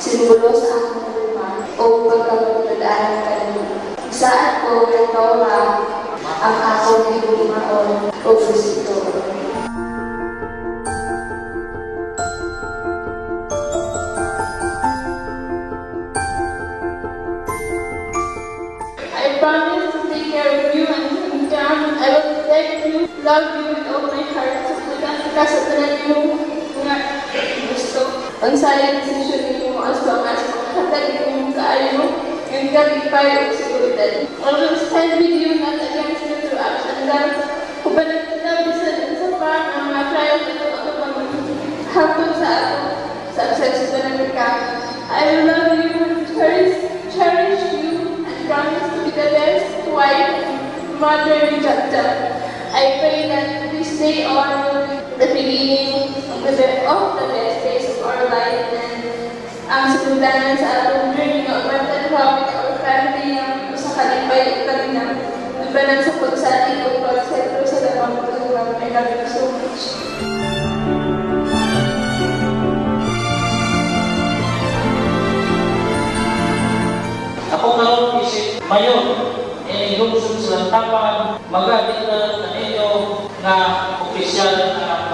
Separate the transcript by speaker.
Speaker 1: simbolo sa akong luma o pagkakatudaan kanimo. Saan ko rektora ang akong higumaon o gusto.
Speaker 2: I to take care of you and come. I will protect you, love you with all my heart. Sa pagkakita sa tanan mo nga gusto. Ang sayang na bisan sa pa ang mga trials ito ako pang hapon sa ako success sa Amerika. I will love you and cherish, cherish you and promise to be the best wife and mother in Jabjab. I pray that this day on will be the beginning of the, be- of the best days of our life and ang sinundanan sa labanan sa pagsati o pagsentro sa damang pagkakawag. I love you so much.
Speaker 3: Ako karon isip mayon eh lungsod sa tapan magalit na ninyo nga opisyal ang